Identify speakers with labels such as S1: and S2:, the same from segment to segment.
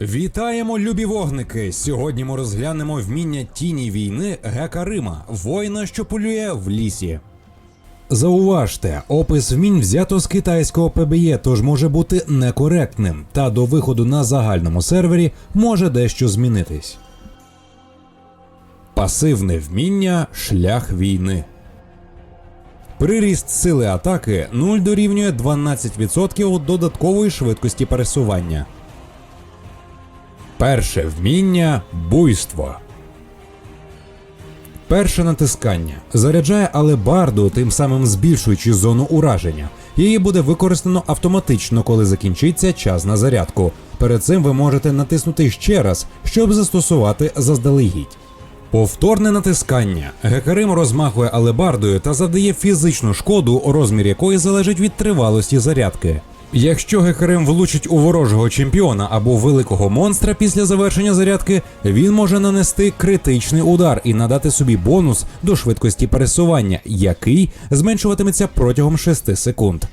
S1: Вітаємо, любі вогники! Сьогодні ми розглянемо вміння тіні війни Гекарима, воїна, що полює в лісі. Зауважте, опис вмінь взято з китайського ПБЄ, тож може бути некоректним, та до виходу на загальному сервері може дещо змінитись. Пасивне вміння шлях війни. Приріст сили атаки 0 дорівнює 12% додаткової швидкості пересування. Перше вміння буйство. Перше натискання заряджає алебарду, тим самим збільшуючи зону ураження. Її буде використано автоматично, коли закінчиться час на зарядку. Перед цим ви можете натиснути ще раз, щоб застосувати заздалегідь. Повторне натискання. Гекарим розмахує алебардою та завдає фізичну шкоду, розмір якої залежить від тривалості зарядки. Якщо Гекарим влучить у ворожого чемпіона або великого монстра після завершення зарядки, він може нанести критичний удар і надати собі бонус до швидкості пересування, який зменшуватиметься протягом 6 секунд.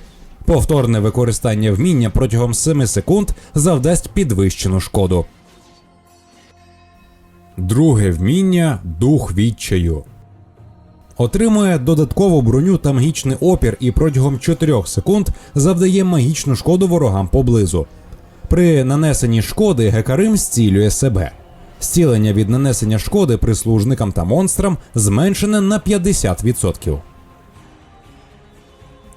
S1: Повторне використання вміння протягом 7 секунд завдасть підвищену шкоду. Друге вміння дух відчаю. Отримує додаткову броню та магічний опір і протягом 4 секунд завдає магічну шкоду ворогам поблизу. При нанесенні шкоди Гекарим зцілює себе. Зцілення від нанесення шкоди прислужникам та монстрам зменшене на 50%.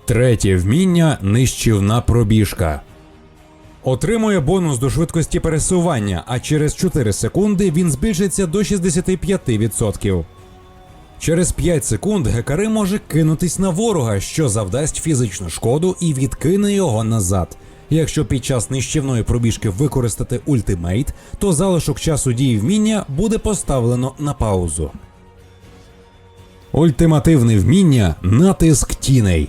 S1: Третє вміння нищівна пробіжка. Отримує бонус до швидкості пересування, а через 4 секунди він збільшиться до 65%. Через 5 секунд Гекари може кинутись на ворога, що завдасть фізичну шкоду і відкине його назад. Якщо під час нищівної пробіжки використати ультимейт, то залишок часу дії вміння буде поставлено на паузу. Ультимативне вміння натиск тіней.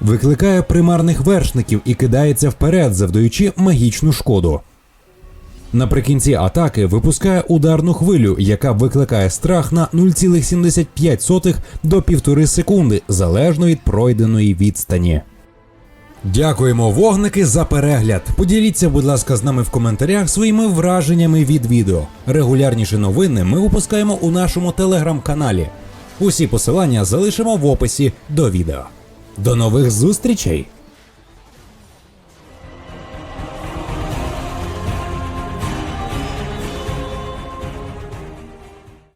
S1: Викликає примарних вершників і кидається вперед, завдаючи магічну шкоду. Наприкінці атаки випускає ударну хвилю, яка викликає страх на 0,75 до 1,5 секунди, залежно від пройденої відстані. Дякуємо вогники за перегляд. Поділіться, будь ласка, з нами в коментарях своїми враженнями від відео. Регулярніші новини ми випускаємо у нашому телеграм-каналі. Усі посилання залишимо в описі до відео. До нових зустрічей!